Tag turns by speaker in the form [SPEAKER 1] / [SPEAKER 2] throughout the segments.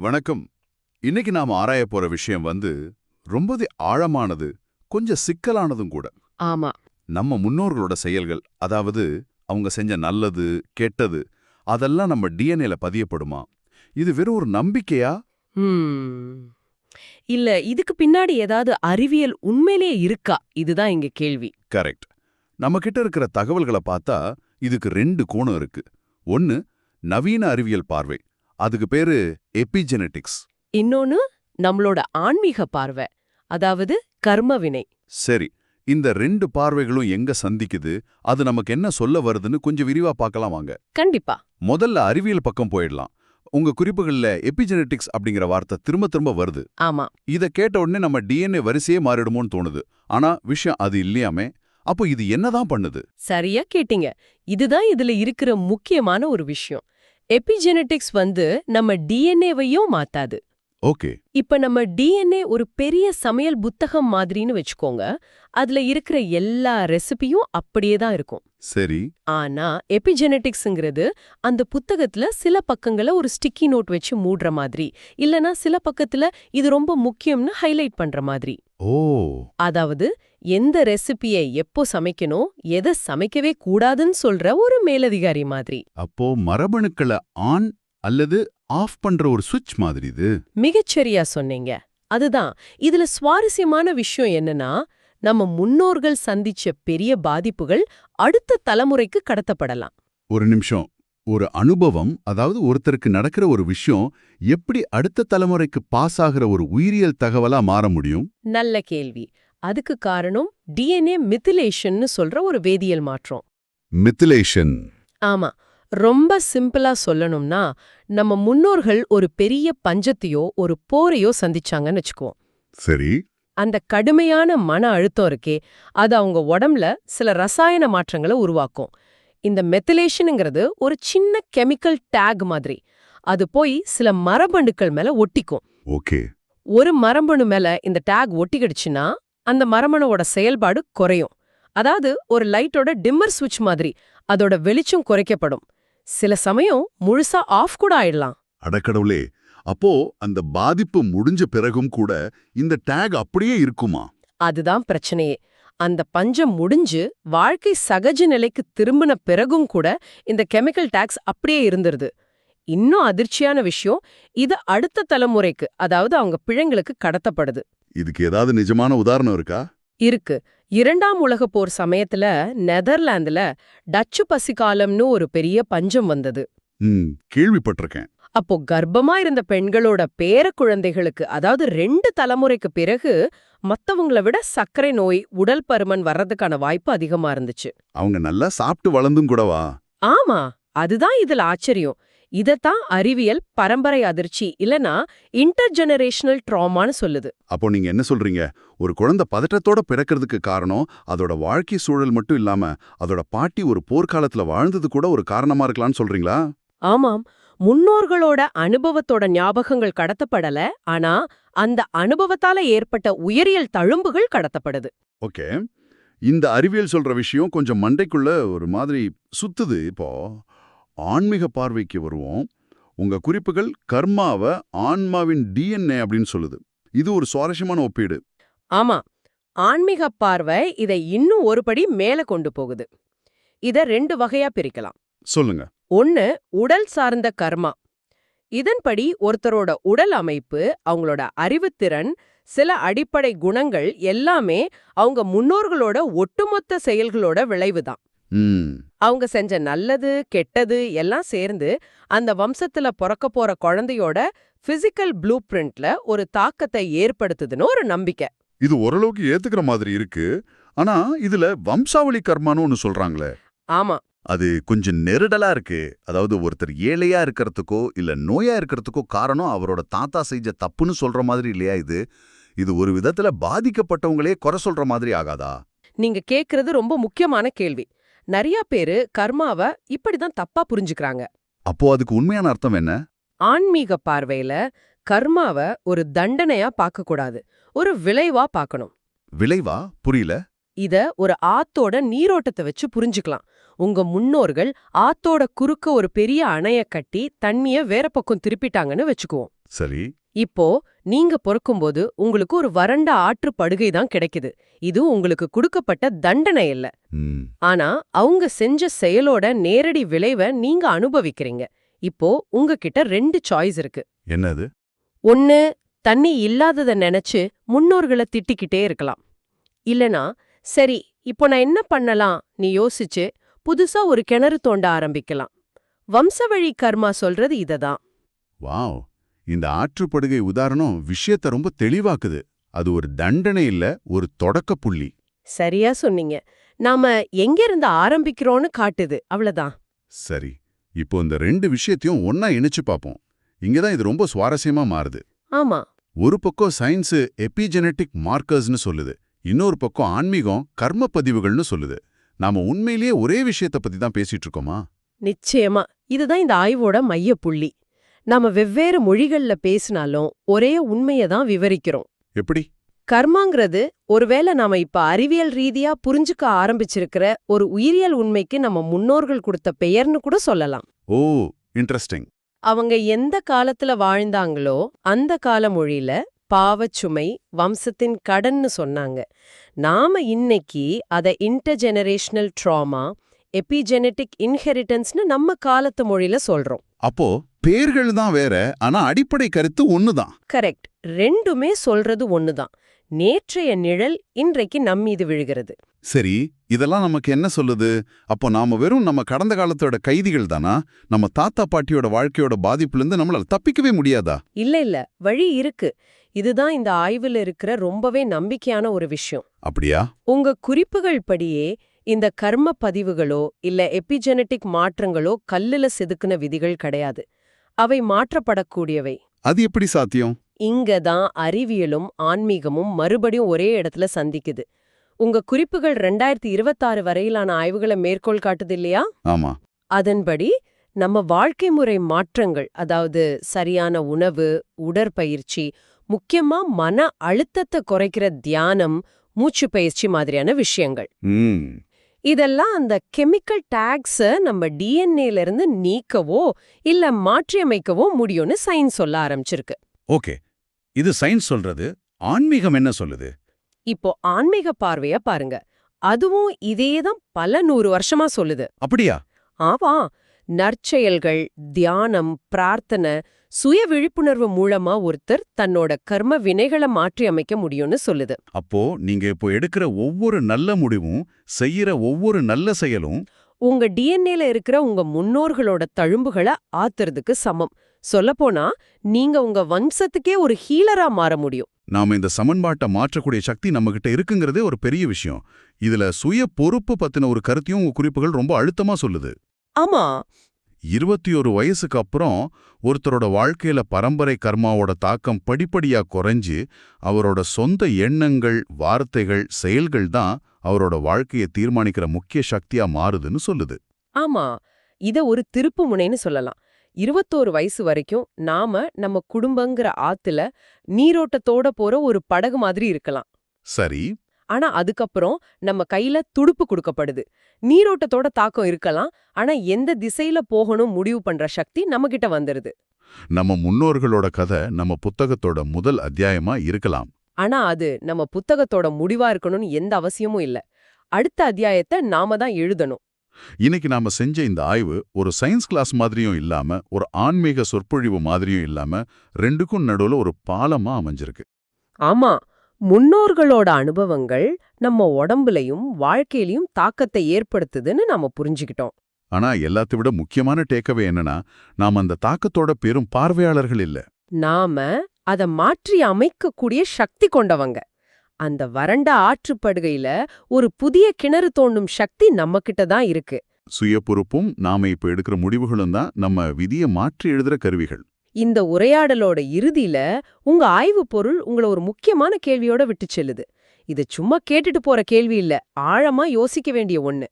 [SPEAKER 1] வணக்கம். இன்னைக்கு நாம ஆராய போற விஷயம் வந்து ரொம்பவே ஆழமானது கொஞ்சம் சிக்கலானதும் கூட.
[SPEAKER 2] ஆமா.
[SPEAKER 1] நம்ம முன்னோர்களோட செயல்கள் அதாவது அவங்க செஞ்ச நல்லது கெட்டது அதெல்லாம் நம்ம டிஎன்ஏல பதியப்படுமா? இது வெறும் ஒரு நம்பிக்கையா.
[SPEAKER 2] இல்ல இதுக்கு பின்னாடி ஏதாவது அறிவியல் உண்மையிலேயே இருக்கா? இதுதான் இங்க கேள்வி.
[SPEAKER 1] கரெக்ட். நம்ம கிட்ட இருக்கிற தகவல்களை பார்த்தா இதுக்கு ரெண்டு கோணம் இருக்கு. ஒன்னு நவீன அறிவியல் பார்வை. அதுக்கு பேரு எபிஜெனெட்டிக்ஸ்
[SPEAKER 2] இன்னொன்னு நம்மளோட ஆன்மீக பார்வை அதாவது கர்ம வினை.
[SPEAKER 1] சரி இந்த ரெண்டு பார்வைகளும் எங்க சந்திக்குது? அது நமக்கு என்ன சொல்ல வருதுன்னு கொஞ்சம் விரிவா பார்க்கலாம் வாங்க.
[SPEAKER 2] கண்டிப்பா.
[SPEAKER 1] முதல்ல அறிவியல் பக்கம் போயிடலாம். உங்க குறிப்புகள்ல எபிஜெனெட்டிக்ஸ் அப்படிங்கிற வார்த்தை திரும்ப திரும்ப வருது.
[SPEAKER 2] ஆமா.
[SPEAKER 1] இத கேட்ட உடனே நம்ம டிஎன்ஏ வரிசையே மாறிடுமோன்னு தோணுது. ஆனா விஷயம் அது இல்லையாமே? அப்போ இது என்னதான் பண்ணுது?
[SPEAKER 2] சரியா கேட்டீங்க. இதுதான் இதுல இருக்கிற முக்கியமான ஒரு விஷயம். எபிஜெனெட்டிக்ஸ் வந்து நம்ம டிஎன்ஏவையும் மாத்தாது.
[SPEAKER 1] ஓகே.
[SPEAKER 2] இப்ப நம்ம டிஎன்ஏ ஒரு பெரிய சமையல் புத்தகம் மாதிரின்னு வச்சுக்கோங்க. அதுல இருக்கிற எல்லா ரெசிபியும் அப்படியே தான் இருக்கும்.
[SPEAKER 1] சரி.
[SPEAKER 2] ஆனா எபிஜெனெட்டிக்ஸ்ங்கிறது அந்த புத்தகத்துல சில பக்கங்களை ஒரு ஸ்டிக்கி நோட் வச்சு மூடுற மாதிரி. இல்லனா சில பக்கத்துல இது ரொம்ப முக்கியம்னு ஹைலைட் பண்ற மாதிரி.
[SPEAKER 1] ஓ.
[SPEAKER 2] அதாவது எந்த ரெசிபியை எப்போ சமைக்கணும் எதை சமைக்கவே கூடாதுன்னு சொல்ற ஒரு மேலதிகாரி மாதிரி.
[SPEAKER 1] அப்போ மரபணுக்களை ஆன் அல்லது ஆஃப் பண்ற ஒரு சுவிட்ச் மாதிரி இது?
[SPEAKER 2] மிகச்சரியா சொன்னீங்க. அதுதான். இதுல சுவாரஸ்யமான விஷயம் என்னன்னா நம்ம முன்னோர்கள் சந்திச்ச பெரிய பாதிப்புகள் அடுத்த தலைமுறைக்கு கடத்தப்படலாம்.
[SPEAKER 1] ஒரு நிமிஷம். ஒரு அனுபவம் அதாவது ஒருத்தருக்கு நடக்கிற ஒரு விஷயம் எப்படி அடுத்த தலைமுறைக்கு பாஸ் ஆகிற ஒரு உயிரியல் தகவலா மாற முடியும்?
[SPEAKER 2] நல்ல கேள்வி. அதுக்கு காரணம் டிஎன்ஏ மித்திலேஷன்னு சொல்ற ஒரு வேதியியல் மாற்றம்.
[SPEAKER 1] மித்திலேஷன்
[SPEAKER 2] ஆமா. ரொம்ப சிம்பிளா சொல்லணும்னா நம்ம முன்னோர்கள் ஒரு பெரிய பஞ்சத்தையோ ஒரு போரையோ சந்திச்சாங்கன்னு வச்சுக்குவோம்.
[SPEAKER 1] சரி.
[SPEAKER 2] அந்த கடுமையான மன அழுத்தம் இருக்கே அது அவங்க உடம்புல சில ரசாயன மாற்றங்களை உருவாக்கும். இந்த மெத்திலேஷனுங்கிறது ஒரு சின்ன கெமிக்கல் டேக் மாதிரி. அது போய் சில மரபணுக்கள் மேல ஒட்டிக்கும்.
[SPEAKER 1] ஓகே.
[SPEAKER 2] ஒரு மரபணு மேல இந்த டேக் ஒட்டிக்கிடுச்சுன்னா அந்த மரபணுவோட செயல்பாடு குறையும். அதாவது ஒரு லைட்டோட டிம்மர் சுவிட்ச் மாதிரி அதோட வெளிச்சம் குறைக்கப்படும். சில சமயம் முழுசா ஆஃப் கூட ஆயிடலாம்.
[SPEAKER 1] அடக்கடவுளே அப்போ அந்த பாதிப்பு முடிஞ்ச பிறகும் கூட இந்த டேக் அப்படியே இருக்குமா?
[SPEAKER 2] அதுதான் பிரச்சனையே. அந்த பஞ்சம் முடிஞ்சு வாழ்க்கை சகஜ நிலைக்கு திரும்பின பிறகும் கூட இந்த கெமிக்கல் டாக்ஸ் அப்படியே இருந்துருது. இன்னும் அதிர்ச்சியான விஷயம் இது அடுத்த தலைமுறைக்கு அதாவது அவங்க பிள்ளைங்களுக்கு கடத்தப்படுது.
[SPEAKER 1] இதுக்கு ஏதாவது நிஜமான உதாரணம் இருக்கா?
[SPEAKER 2] இருக்கு. இரண்டாம் உலகப் போர் சமயத்துல நெதர்லாந்துல டச்சு பசிக்காலம்னு ஒரு பெரிய பஞ்சம் வந்தது.
[SPEAKER 1] கேள்விப்பட்டிருக்கேன்.
[SPEAKER 2] அப்போ கர்ப்பமா இருந்த பெண்களோட பேர குழந்தைகளுக்கு அதாவது ரெண்டு தலைமுறைக்கு பிறகு மத்தவங்கள விட சர்க்கரை நோய் உடல் பருமன் வர்றதுக்கான வாய்ப்பு அதிகமா இருந்துச்சு.
[SPEAKER 1] அவங்க நல்லா சாப்பிட்டு வளர்ந்தும் கூடவா?
[SPEAKER 2] ஆமா அதுதான் இதுல ஆச்சரியம். இதத்தான் அறிவியல் பரம்பரை அதிர்ச்சி இல்லனா இன்டர் ஜெனரேஷனல் ட்ராமான்னு சொல்லுது.
[SPEAKER 1] அப்போ நீங்க என்ன சொல்றீங்க? ஒரு குழந்தை பதட்டத்தோட பிறக்கிறதுக்கு காரணம் அதோட வாழ்க்கை சூழல் மட்டும் இல்லாம அதோட பாட்டி ஒரு போர்க்காலத்துல வாழ்ந்தது கூட ஒரு காரணமா இருக்கலாம்னு சொல்றீங்களா?
[SPEAKER 2] ஆமாம். முன்னோர்களோட அனுபவத்தோட ஞாபகங்கள் கடத்தப்படல ஆனா அந்த அனுபவத்தால ஏற்பட்ட உயரியல் தழும்புகள் கடத்தப்படுது.
[SPEAKER 1] ஓகே. இந்த அறிவியல் சொல்ற விஷயம் கொஞ்சம் மண்டைக்குள்ள ஒரு மாதிரி சுத்துது இப்போ. ஆன்மீக பார்வைக்கு வருவோம். உங்க குறிப்புகள் கர்மாவை ஆன்மாவின் டிஎன்ஏ அப்படின்னு சொல்லுது. இது ஒரு சுவாரஸ்யமான ஒப்பீடு.
[SPEAKER 2] ஆமா. ஆன்மீக பார்வை இதை இன்னும் ஒருபடி மேல கொண்டு போகுது. இத ரெண்டு வகையா பிரிக்கலாம்.
[SPEAKER 1] சொல்லுங்க.
[SPEAKER 2] ஒன்னு உடல் சார்ந்த கர்மா. இதன்படி ஒருத்தரோட உடல் அமைப்பு அவங்களோட அறிவுத்திறன் சில அடிப்படை குணங்கள் எல்லாமே அவங்க முன்னோர்களோட ஒட்டுமொத்த செயல்களோட விளைவுதான். அவங்க செஞ்ச நல்லது கெட்டது எல்லாம் சேர்ந்து அந்த வம்சத்துல பிறக்க போற குழந்தையோட பிசிக்கல் ப்ளூ பிரிண்ட்ல ஒரு தாக்கத்தை ஏற்படுத்துதுன்னு ஒரு நம்பிக்கை.
[SPEAKER 1] இது ஓரளவுக்கு ஏத்துக்கிற மாதிரி இருக்கு. ஆனா இதுல வம்சாவளி கர்மான்னு ஒன்னு சொல்றாங்களே.
[SPEAKER 2] ஆமா.
[SPEAKER 1] அது கொஞ்சம் நெருடலா இருக்கு. அதாவது ஒருத்தர் ஏழையா இருக்கிறதுக்கோ இல்ல நோயா இருக்கிறதுக்கோ காரணம் அவரோட தாத்தா செஞ்ச தப்புன்னு சொல்ற மாதிரி இல்லையா இது? இது ஒரு விதத்துல பாதிக்கப்பட்டவங்களே குறை சொல்ற மாதிரி ஆகாதா?
[SPEAKER 2] நீங்க கேக்குறது ரொம்ப முக்கியமான கேள்வி. நிறைய பேரு கர்மாவை இப்படிதான் தப்பா புரிஞ்சுக்கிறாங்க.
[SPEAKER 1] அப்போ அதுக்கு உண்மையான அர்த்தம் என்ன?
[SPEAKER 2] ஆன்மீக பார்வையில கர்மாவை ஒரு தண்டனையா பார்க்க கூடாது ஒரு விளைவா பார்க்கணும்.
[SPEAKER 1] விளைவா? புரியல.
[SPEAKER 2] இத ஒரு ஆத்தோட நீரோட்டத்தை வச்சு புரிஞ்சுக்கலாம். உங்க முன்னோர்கள் ஆத்தோட குறுக்க ஒரு பெரிய அணைய கட்டி தண்ணிய வேற பக்கம் திருப்பிட்டாங்கன்னு வச்சுக்குவோம்.
[SPEAKER 1] சரி
[SPEAKER 2] இப்போ நீங்க பிறக்கும்போது உங்களுக்கு ஒரு வறண்ட ஆற்று படுகை தான் கிடைக்குது. இது உங்களுக்கு கொடுக்கப்பட்ட தண்டனை இல்ல. ஆனா அவங்க செஞ்ச செயலோட நேரடி விளைவை நீங்க அனுபவிக்கிறீங்க. இப்போ உங்ககிட்ட ரெண்டு சாய்ஸ் இருக்கு.
[SPEAKER 1] என்னது?
[SPEAKER 2] ஒன்னு தண்ணி இல்லாதத நினைச்சு முன்னோர்களை திட்டிக்கிட்டே இருக்கலாம். இல்லனா சரி இப்போ நான் என்ன பண்ணலாம்? நீ யோசிச்சு புதுசா ஒரு கிணறு தோண்ட ஆரம்பிக்கலாம். வம்சவழி கர்மா சொல்றது இததான்
[SPEAKER 1] வாவ்! இந்த ஆற்றுப்படுகை உதாரணம் விஷயத்த ரொம்ப தெளிவாக்குது. அது ஒரு தண்டனை இல்ல ஒரு தொடக்க புள்ளி.
[SPEAKER 2] சரியா சொன்னீங்க. நாம எங்கிருந்து ஆரம்பிக்கிறோம்னு காட்டுது அவ்வளவுதான்.
[SPEAKER 1] சரி இப்போ இந்த ரெண்டு விஷயத்தையும் ஒண்ணா இணைச்சு பார்ப்போம் இங்கதான் இது ரொம்ப சுவாரஸ்யமா மாறுது.
[SPEAKER 2] ஆமா.
[SPEAKER 1] ஒரு பக்கம் சயின்ஸ் எபிஜெனட்டிக் மார்க்கர்ஸ்னு சொல்லுது இன்னொரு பக்கம் ஆன்மீகம் கர்ம பதிவுகள்னு சொல்லுது. நாம உண்மையிலேயே ஒரே விஷயத்த பத்தி தான் பேசிட்டு இருக்கோமா?
[SPEAKER 2] நிச்சயமா இதுதான் இந்த ஆய்வோட மைய புள்ளி நாம வெவ்வேறு மொழிகள்ல பேசினாலும் ஒரே உண்மையை தான் விவரிக்கிறோம்.
[SPEAKER 1] எப்படி?
[SPEAKER 2] கர்மாங்கிறது ஒருவேளை நாம இப்ப அறிவியல் ரீதியா புரிஞ்சுக்க ஆரம்பிச்சிருக்கிற ஒரு உயிரியல் உண்மைக்கு நம்ம முன்னோர்கள் கொடுத்த பெயர்னு கூட சொல்லலாம்.
[SPEAKER 1] ஓ இன்ட்ரெஸ்டிங்
[SPEAKER 2] அவங்க எந்த காலத்துல வாழ்ந்தாங்களோ அந்த கால மொழியில பாவச்சுமை வம்சத்தின் கடன்னு சொன்னாங்க. நாம இன்னைக்கு அத இன்டர்ஜெனரேஷனல் ட்ராமா எபிஜெனட்டிக் இன்ஹெரிட்டன்ஸ்னு நம்ம காலத்து மொழியில சொல்றோம்.
[SPEAKER 1] அப்போ பேர்கள் தான் வேற ஆனா அடிப்படை கருத்து ஒண்ணுதான்.
[SPEAKER 2] கரெக்ட். ரெண்டுமே சொல்றது ஒண்ணுதான். நேற்றைய நிழல் இன்றைக்கு நம்மீது விழுகிறது.
[SPEAKER 1] சரி இதெல்லாம் நமக்கு என்ன சொல்லுது? அப்போ நாம வெறும் நம்ம கடந்த காலத்தோட கைதிகள் தானா? நம்ம தாத்தா பாட்டியோட வாழ்க்கையோட பாதிப்புலேருந்து நம்மளால தப்பிக்கவே முடியாதா?
[SPEAKER 2] இல்ல இல்ல. வழி இருக்கு. இதுதான் இந்த ஆய்வுல இருக்கிற ரொம்பவே நம்பிக்கையான ஒரு விஷயம்.
[SPEAKER 1] அப்படியா?
[SPEAKER 2] உங்க குறிப்புகள் படியே இந்த கர்ம பதிவுகளோ இல்ல எபிஜெனட்டிக் மாற்றங்களோ கல்லுல செதுக்குன விதிகள் கிடையாது. அவை மாற்றப்படக்கூடியவை.
[SPEAKER 1] அது எப்படி சாத்தியம்?
[SPEAKER 2] இங்க தான் அறிவியலும் ஆன்மீகமும் மறுபடியும் ஒரே இடத்துல சந்திக்குது. உங்க குறிப்புகள் ரெண்டாயிரத்தி இருபத்தாறு வரையிலான ஆய்வுகளை மேற்கோள் காட்டுது இல்லையா?
[SPEAKER 1] ஆமா.
[SPEAKER 2] அதன்படி நம்ம வாழ்க்கை முறை மாற்றங்கள் அதாவது சரியான உணவு உடற்பயிற்சி முக்கியமா மன அழுத்தத்தை குறைக்கிற தியானம் மூச்சு பயிற்சி மாதிரியான விஷயங்கள். இதெல்லாம் அந்த கெமிக்கல் டாக்ஸ நம்ம டிஎன்ஏல இருந்து நீக்கவோ இல்ல மாற்றியமைக்கவோ முடியும்னு சயின்ஸ் சொல்ல ஆரம்பிச்சிருக்கு.
[SPEAKER 1] ஓகே. இது சயின்ஸ் சொல்றது ஆன்மீகம் என்ன சொல்லுது?
[SPEAKER 2] இப்போ ஆன்மீக பார்வைய பாருங்க. அதுவும் இதேதான் பல நூறு வருஷமா சொல்லுது.
[SPEAKER 1] அப்படியா?
[SPEAKER 2] ஆவா நற்செயல்கள் தியானம் பிரார்த்தனை சுய விழிப்புணர்வு மூலமா ஒருத்தர் தன்னோட கர்ம வினைகளை மாற்றி அமைக்க முடியும்னு சொல்லுது.
[SPEAKER 1] அப்போ நீங்க இப்போ எடுக்கிற ஒவ்வொரு நல்ல முடிவும் செய்யற ஒவ்வொரு நல்ல செயலும்
[SPEAKER 2] உங்க டிஎன்ஏல இருக்கிற உங்க முன்னோர்களோட தழும்புகளை ஆத்துறதுக்கு சமம். சொல்லப்போனா நீங்க உங்க வம்சத்துக்கே ஒரு ஹீலரா மாற முடியும்.
[SPEAKER 1] நாம இந்த சமன்பாட்டை மாற்றக்கூடிய சக்தி நம்மகிட்ட இருக்குங்கிறதே ஒரு பெரிய விஷயம். இதுல சுய பொறுப்பு பத்தின ஒரு கருத்தையும் உங்க குறிப்புகள் ரொம்ப அழுத்தமா சொல்லுது.
[SPEAKER 2] ஆமா
[SPEAKER 1] இருபத்தி ஒரு வயசுக்கு அப்புறம் ஒருத்தரோட வாழ்க்கையில பரம்பரை கர்மாவோட தாக்கம் படிப்படியா குறைஞ்சு அவரோட சொந்த எண்ணங்கள் வார்த்தைகள் செயல்கள் தான் அவரோட வாழ்க்கையை தீர்மானிக்கிற முக்கிய சக்தியா மாறுதுன்னு சொல்லுது.
[SPEAKER 2] ஆமா இத ஒரு திருப்பு முனைன்னு சொல்லலாம். இருபத்தோரு வயசு வரைக்கும் நாம நம்ம குடும்பங்கிற ஆத்துல நீரோட்டத்தோட போற ஒரு படகு மாதிரி இருக்கலாம்.
[SPEAKER 1] சரி.
[SPEAKER 2] ஆனா அதுக்கப்புறம் நம்ம கையில துடுப்பு கொடுக்கப்படுது. நீரோட்டத்தோட தாக்கம் இருக்கலாம் ஆனா எந்த திசையில போகணும் முடிவு பண்ற சக்தி நம்ம கிட்ட வந்துருது.
[SPEAKER 1] நம்ம முன்னோர்களோட கதை நம்ம புத்தகத்தோட முதல் அத்தியாயமா இருக்கலாம்.
[SPEAKER 2] ஆனா அது நம்ம புத்தகத்தோட முடிவா இருக்கணும்னு எந்த அவசியமும் இல்ல. அடுத்த அத்தியாயத்தை நாம தான் எழுதணும்.
[SPEAKER 1] இன்னைக்கு நாம செஞ்ச இந்த ஆய்வு ஒரு சயின்ஸ் கிளாஸ் மாதிரியும் இல்லாம ஒரு ஆன்மீக சொற்பொழிவு மாதிரியும் இல்லாம ரெண்டுக்கும் நடுவுல ஒரு பாலமா அமைஞ்சிருக்கு.
[SPEAKER 2] ஆமா முன்னோர்களோட அனுபவங்கள் நம்ம உடம்புலயும் வாழ்க்கையிலயும் தாக்கத்தை ஏற்படுத்துதுன்னு நாம புரிஞ்சுக்கிட்டோம்.
[SPEAKER 1] ஆனா எல்லாத்தை விட முக்கியமான டேக்கவே என்னன்னா நாம் அந்த தாக்கத்தோட பெரும் பார்வையாளர்கள் இல்ல.
[SPEAKER 2] நாம அத மாற்றி அமைக்கக்கூடிய சக்தி கொண்டவங்க. அந்த வறண்ட ஆற்றுப்படுகையில ஒரு புதிய கிணறு தோண்டும் சக்தி நம்ம கிட்ட தான் இருக்கு.
[SPEAKER 1] சுய பொறுப்பும் நாம இப்ப எடுக்கிற முடிவுகளும் தான் நம்ம விதியை மாற்றி எழுதுற கருவிகள்.
[SPEAKER 2] இந்த உரையாடலோட இறுதியில உங்க ஆய்வு பொருள் உங்கள ஒரு முக்கியமான கேள்வியோட விட்டு செல்லுது. இது சும்மா கேட்டுட்டு போற கேள்வி இல்ல ஆழமா யோசிக்க வேண்டிய ஒண்ணு.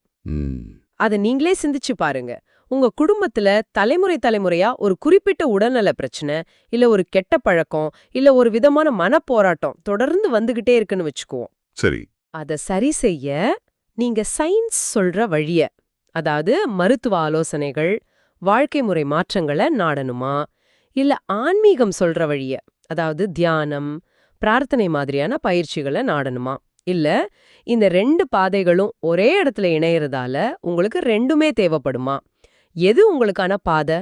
[SPEAKER 2] அத நீங்களே சிந்திச்சு பாருங்க. உங்க குடும்பத்துல தலைமுறை தலைமுறையா ஒரு குறிப்பிட்ட உடல்நல பிரச்சனை இல்ல ஒரு கெட்ட பழக்கம் இல்ல ஒரு விதமான மனப்போராட்டம் தொடர்ந்து வந்துகிட்டே இருக்குன்னு வச்சுக்குவோம்.
[SPEAKER 1] சரி.
[SPEAKER 2] அத சரி செய்ய நீங்க சயின்ஸ் சொல்ற வழிய அதாவது மருத்துவ ஆலோசனைகள் வாழ்க்கை முறை மாற்றங்களை நாடணுமா? இல்ல ஆன்மீகம் சொல்ற வழிய. அதாவது தியானம் பிரார்த்தனை மாதிரியான பயிற்சிகளை நாடணுமா? இல்ல இந்த ரெண்டு பாதைகளும் ஒரே இடத்துல இணையறதால உங்களுக்கு ரெண்டுமே தேவைப்படுமா? எது உங்களுக்கான பாதை?